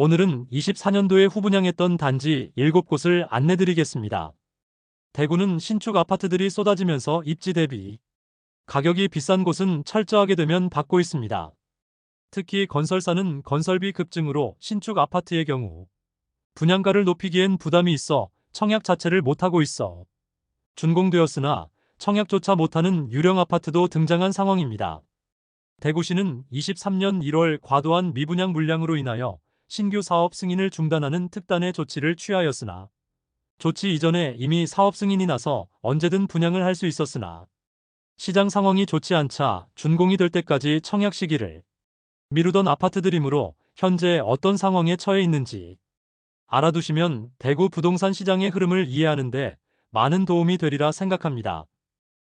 오늘은 24년도에 후분양했던 단지 7곳을 안내드리겠습니다. 대구는 신축 아파트들이 쏟아지면서 입지 대비 가격이 비싼 곳은 철저하게 되면 받고 있습니다. 특히 건설사는 건설비 급증으로 신축 아파트의 경우 분양가를 높이기엔 부담이 있어 청약 자체를 못하고 있어 준공되었으나 청약조차 못하는 유령 아파트도 등장한 상황입니다. 대구시는 23년 1월 과도한 미분양 물량으로 인하여 신규 사업 승인을 중단하는 특단의 조치를 취하였으나 조치 이전에 이미 사업 승인이 나서 언제든 분양을 할 수 있었으나 시장 상황이 좋지 않자 준공이 될 때까지 청약 시기를 미루던 아파트들이므로 현재 어떤 상황에 처해 있는지 알아두시면 대구 부동산 시장의 흐름을 이해하는데 많은 도움이 되리라 생각합니다.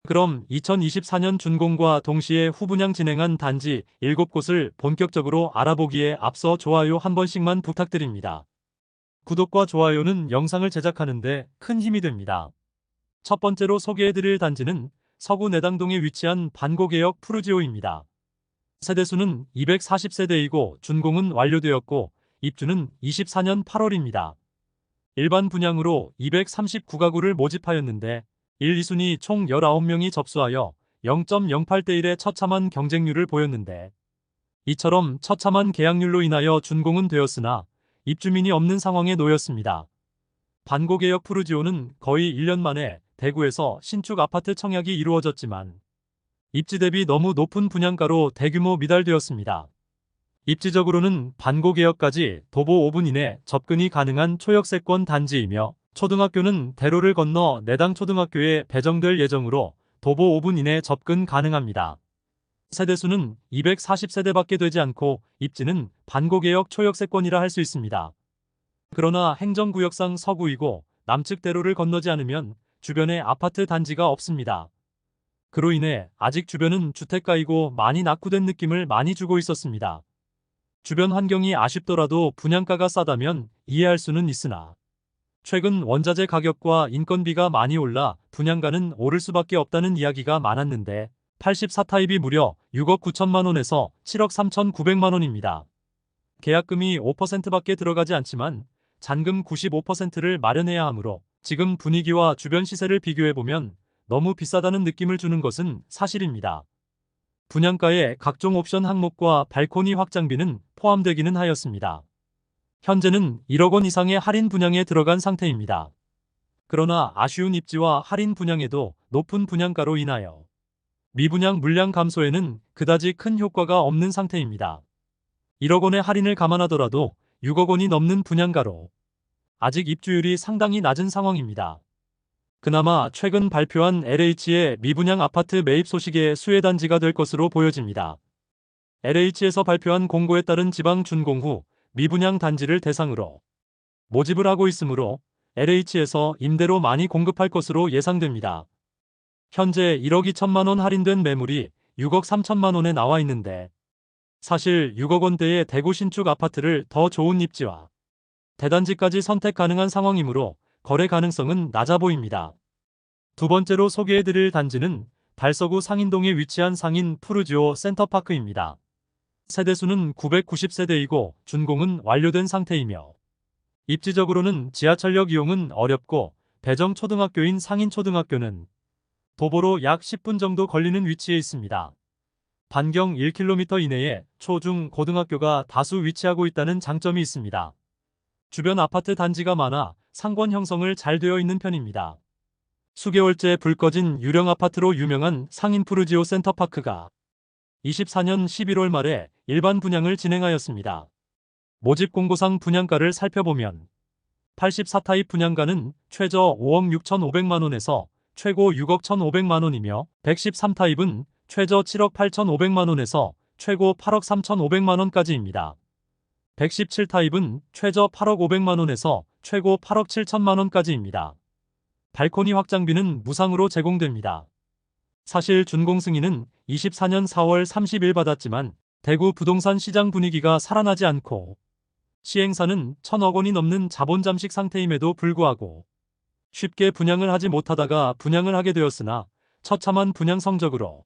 그럼 2024년 준공과 동시에 후분양 진행한 단지 7곳을 본격적으로 알아보기에 앞서 좋아요 한 번씩만 부탁드립니다. 구독과 좋아요는 영상을 제작하는데 큰 힘이 됩니다. 첫 번째로 소개해드릴 단지는 서구 내당동에 위치한 반고개역 푸르지오입니다. 세대수는 240세대이고 준공은 완료되었고 입주는 24년 8월입니다. 일반 분양으로 239가구를 모집하였는데 1, 2순위 총 19명이 접수하여 0.08대 1의 처참한 경쟁률을 보였는데 이처럼 처참한 계약률로 인하여 준공은 되었으나 입주민이 없는 상황에 놓였습니다. 반고개역 푸르지오는 거의 1년 만에 대구에서 신축 아파트 청약이 이루어졌지만 입지 대비 너무 높은 분양가로 대규모 미달되었습니다. 입지적으로는 반고개역까지 도보 5분 이내 접근이 가능한 초역세권 단지이며 초등학교는 대로를 건너 내당 초등학교에 배정될 예정으로 도보 5분 이내 접근 가능합니다. 세대수는 240세대밖에 되지 않고 입지는 반고개역 초역세권이라 할 수 있습니다. 그러나 행정구역상 서구이고 남측 대로를 건너지 않으면 주변에 아파트 단지가 없습니다. 그로 인해 아직 주변은 주택가이고 많이 낙후된 느낌을 많이 주고 있었습니다. 주변 환경이 아쉽더라도 분양가가 싸다면 이해할 수는 있으나 최근 원자재 가격과 인건비가 많이 올라 분양가는 오를 수밖에 없다는 이야기가 많았는데 84타입이 무려 6억 9천만 원에서 7억 3천 9백만 원입니다. 계약금이 5%밖에 들어가지 않지만 잔금 95%를 마련해야 하므로 지금 분위기와 주변 시세를 비교해보면 너무 비싸다는 느낌을 주는 것은 사실입니다. 분양가에 각종 옵션 항목과 발코니 확장비는 포함되기는 하였습니다. 현재는 1억 원 이상의 할인 분양에 들어간 상태입니다. 그러나 아쉬운 입지와 할인 분양에도 높은 분양가로 인하여 미분양 물량 감소에는 그다지 큰 효과가 없는 상태입니다. 1억 원의 할인을 감안하더라도 6억 원이 넘는 분양가로 아직 입주율이 상당히 낮은 상황입니다. 그나마 최근 발표한 LH의 미분양 아파트 매입 소식의 수혜단지가 될 것으로 보여집니다. LH에서 발표한 공고에 따른 지방 준공 후 미분양 단지를 대상으로 모집을 하고 있으므로 LH에서 임대로 많이 공급할 것으로 예상됩니다. 현재 1억 2천만 원 할인된 매물이 6억 3천만 원에 나와 있는데 사실 6억 원대의 대구 신축 아파트를 더 좋은 입지와 대단지까지 선택 가능한 상황이므로 거래 가능성은 낮아 보입니다. 두 번째로 소개해드릴 단지는 달서구 상인동에 위치한 상인 푸르지오 센터파크입니다. 세대수는 990세대이고 준공은 완료된 상태이며 입지적으로는 지하철역 이용은 어렵고 배정 초등학교인 상인초등학교는 도보로 약 10분 정도 걸리는 위치에 있습니다. 반경 1km 이내에 초중 고등학교가 다수 위치하고 있다는 장점이 있습니다. 주변 아파트 단지가 많아 상권 형성을 잘 되어 있는 편입니다. 수개월째 불 꺼진 유령 아파트로 유명한 상인 푸르지오 센터파크가 24년 11월 말에 일반 분양을 진행하였습니다. 모집 공고상 분양가를 살펴보면 84타입 분양가는 최저 5억 6천5백만 원에서 최고 6억 1,500만 원이며 113타입은 최저 7억 8,500만 원에서 최고 8억 3,500만 원까지입니다. 117타입은 최저 8억 500만 원에서 최고 8억 7천만 원까지입니다. 발코니 확장비는 무상으로 제공됩니다. 사실 준공 승인은 24년 4월 30일 받았지만 대구 부동산 시장 분위기가 살아나지 않고 시행사는 천억 원이 넘는 자본 잠식 상태임에도 불구하고 쉽게 분양을 하지 못하다가 분양을 하게 되었으나 처참한 분양 성적으로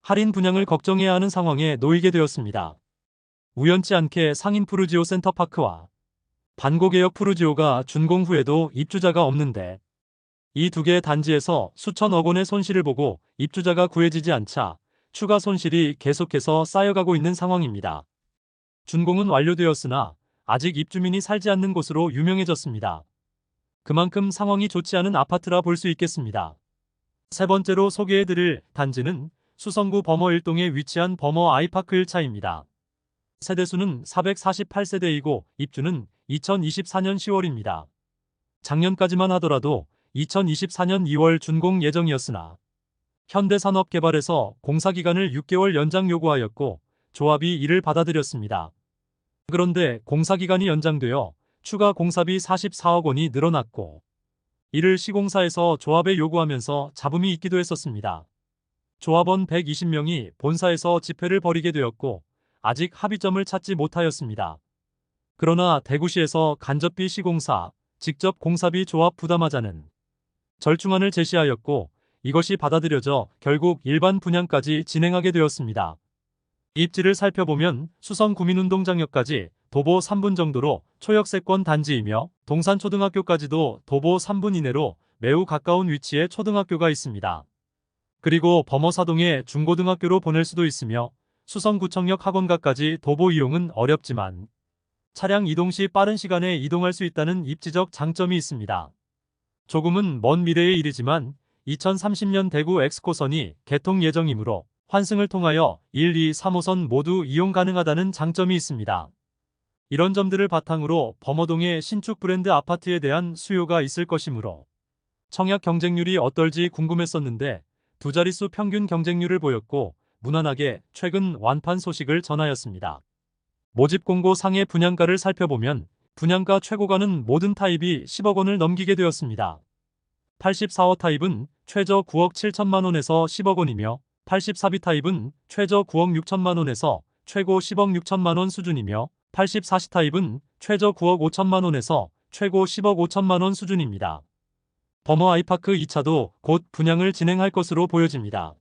할인 분양을 걱정해야 하는 상황에 놓이게 되었습니다. 우연치 않게 상인 푸르지오 센터파크와 반고개역 푸르지오가 준공 후에도 입주자가 없는데 이 두 개의 단지에서 수천억 원의 손실을 보고 입주자가 구해지지 않자 추가 손실이 계속해서 쌓여가고 있는 상황입니다. 준공은 완료되었으나 아직 입주민이 살지 않는 곳으로 유명해졌습니다. 그만큼 상황이 좋지 않은 아파트라 볼 수 있겠습니다. 세 번째로 소개해드릴 단지는 수성구 범어 1동에 위치한 범어 아이파크 1차입니다. 세대수는 448세대이고 입주는 2024년 10월입니다. 작년까지만 하더라도 2024년 2월 준공 예정이었으나 현대산업개발에서 공사기간을 6개월 연장 요구하였고 조합이 이를 받아들였습니다. 그런데 공사기간이 연장되어 추가 공사비 44억 원이 늘어났고 이를 시공사에서 조합에 요구하면서 잡음이 있기도 했었습니다. 조합원 120명이 본사에서 집회를 벌이게 되었고 아직 합의점을 찾지 못하였습니다. 그러나 대구시에서 간접비 시공사, 직접 공사비 조합 부담하자는 절충안을 제시하였고 이것이 받아들여져 결국 일반 분양까지 진행하게 되었습니다. 입지를 살펴보면 수성 구민운동장역까지 도보 3분 정도로 초역세권 단지이며 동산초등학교까지도 도보 3분 이내로 매우 가까운 위치에 초등학교가 있습니다. 그리고 범어사동에 중고등학교로 보낼 수도 있으며 수성구청역 학원가까지 도보 이용은 어렵지만 차량 이동 시 빠른 시간에 이동할 수 있다는 입지적 장점이 있습니다. 조금은 먼 미래의 일이지만 2030년 대구 엑스코선이 개통 예정이므로 환승을 통하여 1, 2, 3호선 모두 이용 가능하다는 장점이 있습니다. 이런 점들을 바탕으로 범어동의 신축 브랜드 아파트에 대한 수요가 있을 것이므로 청약 경쟁률이 어떨지 궁금했었는데 두 자릿수 평균 경쟁률을 보였고 무난하게 최근 완판 소식을 전하였습니다. 모집 공고 상의 분양가를 살펴보면 분양가 최고가는 모든 타입이 10억 원을 넘기게 되었습니다. 84호 타입은 최저 9억 7천만 원에서 10억 원이며 84B 타입은 최저 9억 6천만 원에서 최고 10억 6천만 원 수준이며 84C 타입은 최저 9억 5천만 원에서 최고 10억 5천만 원 수준입니다. 범어 아이파크 2차도 곧 분양을 진행할 것으로 보여집니다.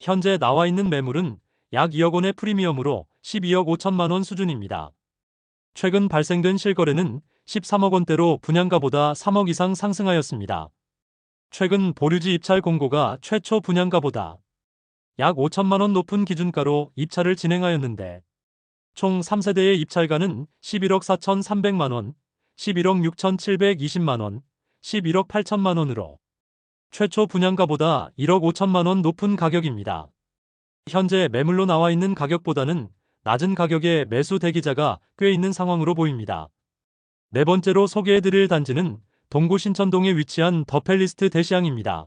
현재 나와 있는 매물은 약 2억 원의 프리미엄으로 12억 5천만 원 수준입니다. 최근 발생된 실거래는 13억 원대로 분양가보다 3억 이상 상승하였습니다. 최근 보류지 입찰 공고가 최초 분양가보다 약 5천만 원 높은 기준가로 입찰을 진행하였는데 총 3세대의 입찰가는 11억 4천3백만 원, 11억 6천7백이십만 원, 11억 8천만 원으로 최초 분양가보다 1억 5천만 원 높은 가격입니다. 현재 매물로 나와 있는 가격보다는 낮은 가격의 매수 대기자가 꽤 있는 상황으로 보입니다. 네 번째로 소개해드릴 단지는 동구 신천동에 위치한 더펠리스트 대시양입니다.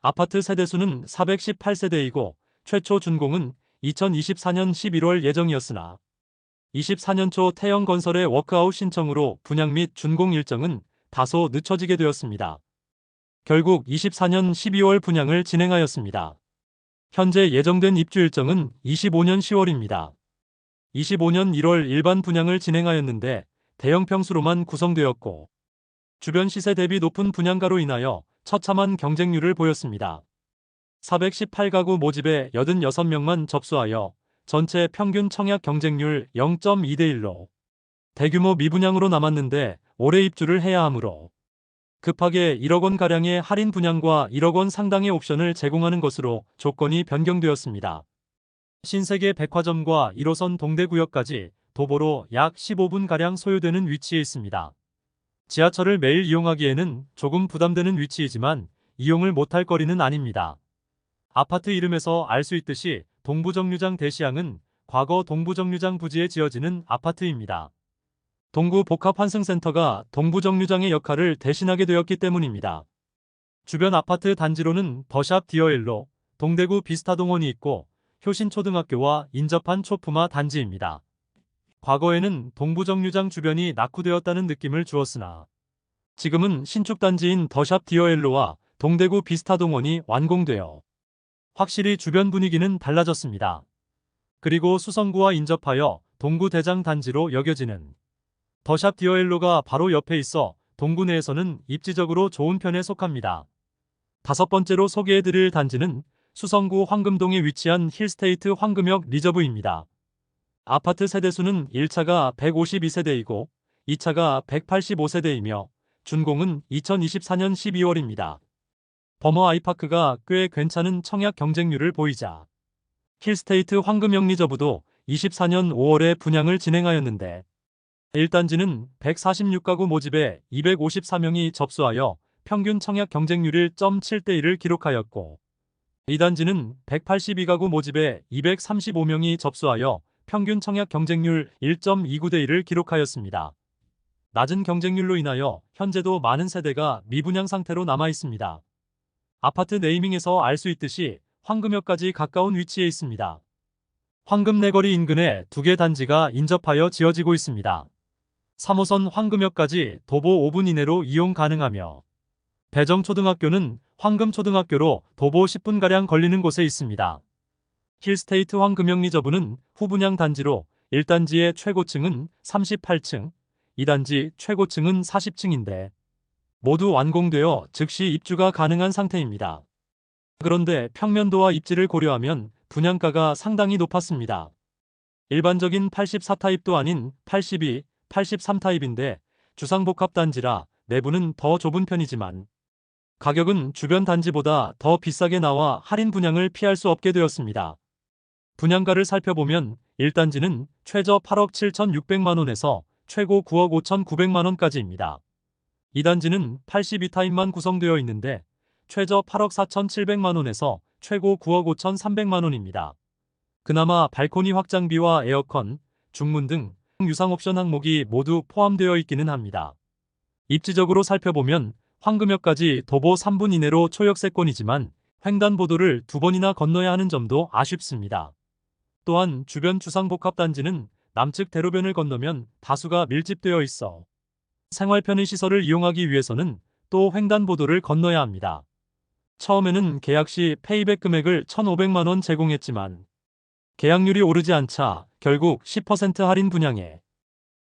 아파트 세대수는 418세대이고 최초 준공은 2024년 11월 예정이었으나 24년 초 태영건설의 워크아웃 신청으로 분양 및 준공 일정은 다소 늦춰지게 되었습니다. 결국 24년 12월 분양을 진행하였습니다. 현재 예정된 입주 일정은 25년 10월입니다. 25년 1월 일반 분양을 진행하였는데 대형 평수로만 구성되었고 주변 시세 대비 높은 분양가로 인하여 처참한 경쟁률을 보였습니다. 418가구 모집에 86명만 접수하여 전체 평균 청약 경쟁률 0.2대 1로 대규모 미분양으로 남았는데 올해 입주를 해야 하므로 급하게 1억 원 가량의 할인 분양과 1억 원 상당의 옵션을 제공하는 것으로 조건이 변경되었습니다. 신세계 백화점과 1호선 동대구역까지 도보로 약 15분 가량 소요되는 위치에 있습니다. 지하철을 매일 이용하기에는 조금 부담되는 위치이지만 이용을 못할 거리는 아닙니다. 아파트 이름에서 알 수 있듯이 동부정류장 대시양은 과거 동부정류장 부지에 지어지는 아파트입니다. 동구 복합환승센터가 동부정류장의 역할을 대신하게 되었기 때문입니다. 주변 아파트 단지로는 더샵 디어일로, 동대구 비스타동원이 있고 효신초등학교와 인접한 초품화 단지입니다. 과거에는 동부정류장 주변이 낙후되었다는 느낌을 주었으나 지금은 신축 단지인 더샵 디어일로와 동대구 비스타동원이 완공되어 확실히 주변 분위기는 달라졌습니다. 그리고 수성구와 인접하여 동구 대장 단지로 여겨지는 더샵 디어일로가 바로 옆에 있어 동구 내에서는 입지적으로 좋은 편에 속합니다. 다섯 번째로 소개해드릴 단지는 수성구 황금동에 위치한 힐스테이트 황금역 리저브입니다. 아파트 세대수는 1차가 152세대이고 2차가 185세대이며 준공은 2024년 12월입니다. 버머 아이파크가 꽤 괜찮은 청약 경쟁률을 보이자 힐스테이트 황금영리저부도 24년 5월에 분양을 진행하였는데 1단지는 146가구 모집에 254명이 접수하여 평균 청약 경쟁률 1.7대 1을 기록하였고 2단지는 182가구 모집에 235명이 접수하여 평균 청약 경쟁률 1.29대 1을 기록하였습니다. 낮은 경쟁률로 인하여 현재도 많은 세대가 미분양 상태로 남아 있습니다. 아파트 네이밍에서 알 수 있듯이 황금역까지 가까운 위치에 있습니다. 황금내거리 인근에 두 개 단지가 인접하여 지어지고 있습니다. 3호선 황금역까지 도보 5분 이내로 이용 가능하며 배정초등학교는 황금초등학교로 도보 10분가량 걸리는 곳에 있습니다. 힐스테이트 황금역 리저브는 후분양 단지로 1단지의 최고층은 38층, 2단지 최고층은 40층인데 모두 완공되어 즉시 입주가 가능한 상태입니다. 그런데 평면도와 입지를 고려하면 분양가가 상당히 높았습니다. 일반적인 84타입도 아닌 82, 83타입인데 주상복합 단지라 내부는 더 좁은 편이지만 가격은 주변 단지보다 더 비싸게 나와 할인 분양을 피할 수 없게 되었습니다. 분양가를 살펴보면 1단지는 최저 8억 7,600만원에서 최고 9억 5,900만원까지입니다. 2단지는 82타입만 구성되어 있는데 최저 8억 4,700만원에서 최고 9억 5,300만원입니다. 그나마 발코니 확장비와 에어컨, 중문 등 유상 옵션 항목이 모두 포함되어 있기는 합니다. 입지적으로 살펴보면 황금역까지 도보 3분 이내로 초역세권이지만 횡단보도를 두 번이나 건너야 하는 점도 아쉽습니다. 또한 주변 주상복합단지는 남측 대로변을 건너면 다수가 밀집되어 있어 생활 편의 시설을 이용하기 위해서는 또 횡단보도를 건너야 합니다. 처음에는 계약 시 페이백 금액을 1,500만 원 제공했지만 계약률이 오르지 않자 결국 10% 할인 분양에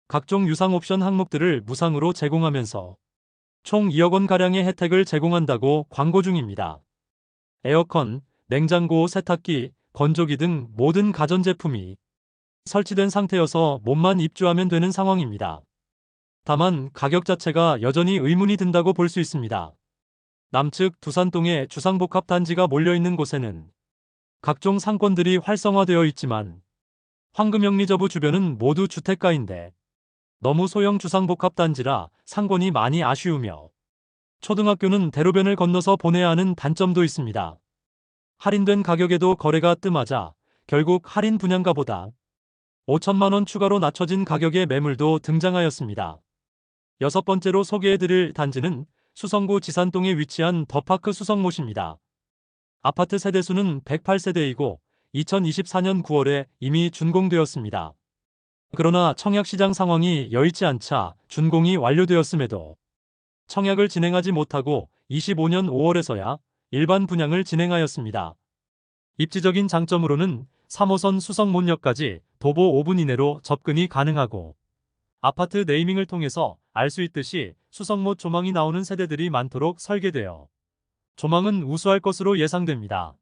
각종 유상 옵션 항목들을 무상으로 제공하면서 총 2억 원 가량의 혜택을 제공한다고 광고 중입니다. 에어컨, 냉장고, 세탁기, 건조기 등 모든 가전제품이 설치된 상태여서 몸만 입주하면 되는 상황입니다. 다만 가격 자체가 여전히 의문이 든다고 볼 수 있습니다. 남측 두산동에 주상복합 단지가 몰려있는 곳에는 각종 상권들이 활성화되어 있지만 황금역 리저브 주변은 모두 주택가인데 너무 소형 주상복합 단지라 상권이 많이 아쉬우며 초등학교는 대로변을 건너서 보내야 하는 단점도 있습니다. 할인된 가격에도 거래가 뜸하자 결국 할인 분양가보다 5천만원 추가로 낮춰진 가격의 매물도 등장하였습니다. 여섯 번째로 소개해드릴 단지는 수성구 지산동에 위치한 더파크 수성못입니다. 아파트 세대수는 108세대이고 2024년 9월에 이미 준공되었습니다. 그러나 청약시장 상황이 여의치 않자 준공이 완료되었음에도 청약을 진행하지 못하고 25년 5월에서야 일반 분양을 진행하였습니다. 입지적인 장점으로는 3호선 수성문역까지 도보 5분 이내로 접근이 가능하고 아파트 네이밍을 통해서 알 수 있듯이 수성못 조망이 나오는 세대들이 많도록 설계되어 조망은 우수할 것으로 예상됩니다.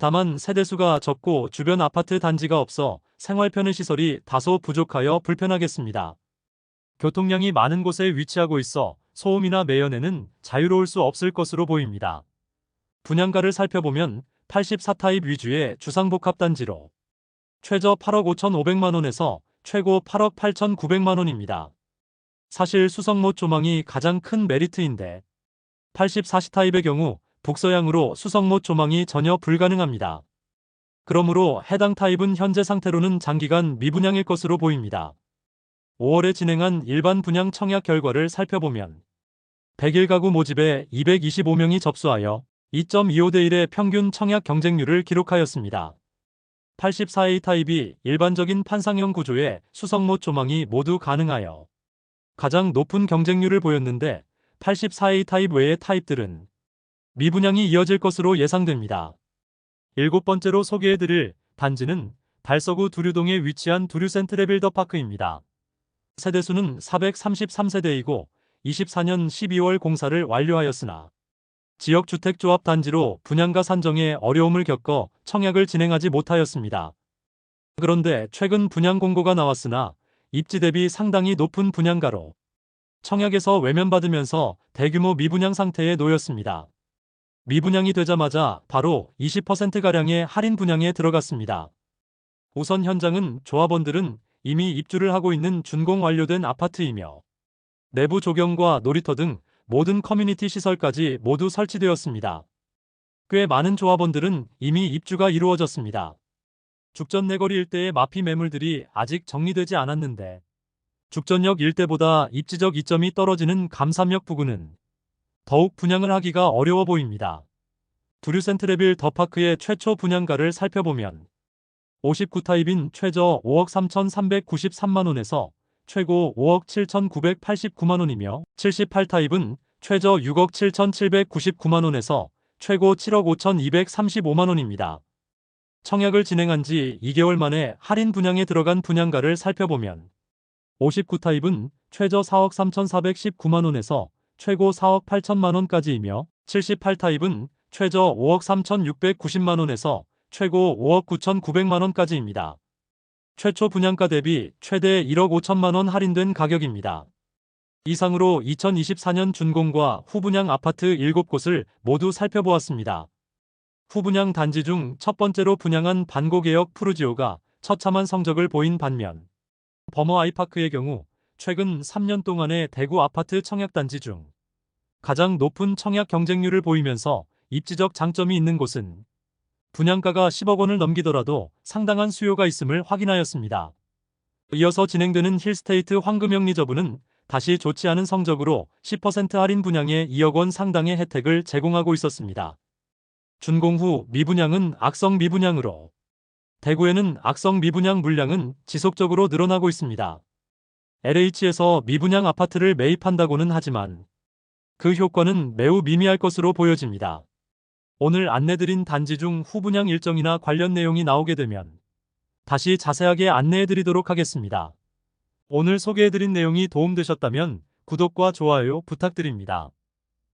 다만 세대수가 적고 주변 아파트 단지가 없어 생활 편의 시설이 다소 부족하여 불편하겠습니다. 교통량이 많은 곳에 위치하고 있어 소음이나 매연에는 자유로울 수 없을 것으로 보입니다. 분양가를 살펴보면 84타입 위주의 주상복합 단지로 최저 8억 5,500만원에서 최고 8억 8,900만원입니다. 사실 수성못 조망이 가장 큰 메리트인데 84시 타입의 경우 북서향으로 수성못 조망이 전혀 불가능합니다. 그러므로 해당 타입은 현재 상태로는 장기간 미분양일 것으로 보입니다. 5월에 진행한 일반 분양 청약 결과를 살펴보면 100일 가구 모집에 225명이 접수하여 2.25대 1의 평균 청약 경쟁률을 기록하였습니다. 84A 타입이 일반적인 판상형 구조의 수성못 조망이 모두 가능하여 가장 높은 경쟁률을 보였는데 84A 타입 외의 타입들은 미분양이 이어질 것으로 예상됩니다. 일곱 번째로 소개해드릴 단지는 달서구 두류동에 위치한 두류센트레 빌더파크입니다. 세대수는 433세대이고 24년 12월 공사를 완료하였으나 지역주택조합 단지로 분양가 산정에 어려움을 겪어 청약을 진행하지 못하였습니다. 그런데 최근 분양 공고가 나왔으나 입지 대비 상당히 높은 분양가로 청약에서 외면받으면서 대규모 미분양 상태에 놓였습니다. 미분양이 되자마자 바로 20%가량의 할인 분양에 들어갔습니다. 우선 현장은 조합원들은 이미 입주를 하고 있는 준공 완료된 아파트이며 내부 조경과 놀이터 등 모든 커뮤니티 시설까지 모두 설치되었습니다. 꽤 많은 조합원들은 이미 입주가 이루어졌습니다. 죽전 내거리 일대의 마피 매물들이 아직 정리되지 않았는데 죽전역 일대보다 입지적 이점이 떨어지는 감삼역 부근은 더욱 분양을 하기가 어려워 보입니다. 두류센트레빌 더파크의 최초 분양가를 살펴보면 59타입인 최저 5억 3,393만원에서 최고 5억 7,989만원이며 78타입은 최저 6억 7,799만원에서 최고 7억 5,235만원입니다. 청약을 진행한 지 2개월 만에 할인 분양에 들어간 분양가를 살펴보면 59타입은 최저 4억 3,419만원에서 최고 4억 8천만 원까지이며 78타입은 최저 5억 3,690만 원에서 최고 5억 9,900만 원까지입니다. 최초 분양가 대비 최대 1억 5천만 원 할인된 가격입니다. 이상으로 2024년 준공과 후분양 아파트 7곳을 모두 살펴보았습니다. 후분양 단지 중 첫 번째로 분양한 반고개역 푸르지오가 처참한 성적을 보인 반면 버머 아이파크의 경우 최근 3년 동안의 대구 아파트 청약단지 중 가장 높은 청약 경쟁률을 보이면서 입지적 장점이 있는 곳은 분양가가 10억 원을 넘기더라도 상당한 수요가 있음을 확인하였습니다. 이어서 진행되는 힐스테이트 황금영 리저브는 다시 좋지 않은 성적으로 10% 할인 분양에 2억 원 상당의 혜택을 제공하고 있었습니다. 준공 후 미분양은 악성 미분양으로 대구에는 악성 미분양 물량은 지속적으로 늘어나고 있습니다. LH에서 미분양 아파트를 매입한다고는 하지만 그 효과는 매우 미미할 것으로 보여집니다. 오늘 안내드린 단지 중 후분양 일정이나 관련 내용이 나오게 되면 다시 자세하게 안내해드리도록 하겠습니다. 오늘 소개해드린 내용이 도움되셨다면 구독과 좋아요 부탁드립니다.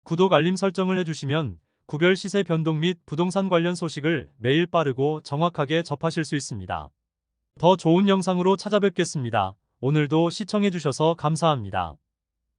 구독 알림 설정을 해주시면 구별 시세 변동 및 부동산 관련 소식을 매일 빠르고 정확하게 접하실 수 있습니다. 더 좋은 영상으로 찾아뵙겠습니다. 오늘도 시청해주셔서 감사합니다.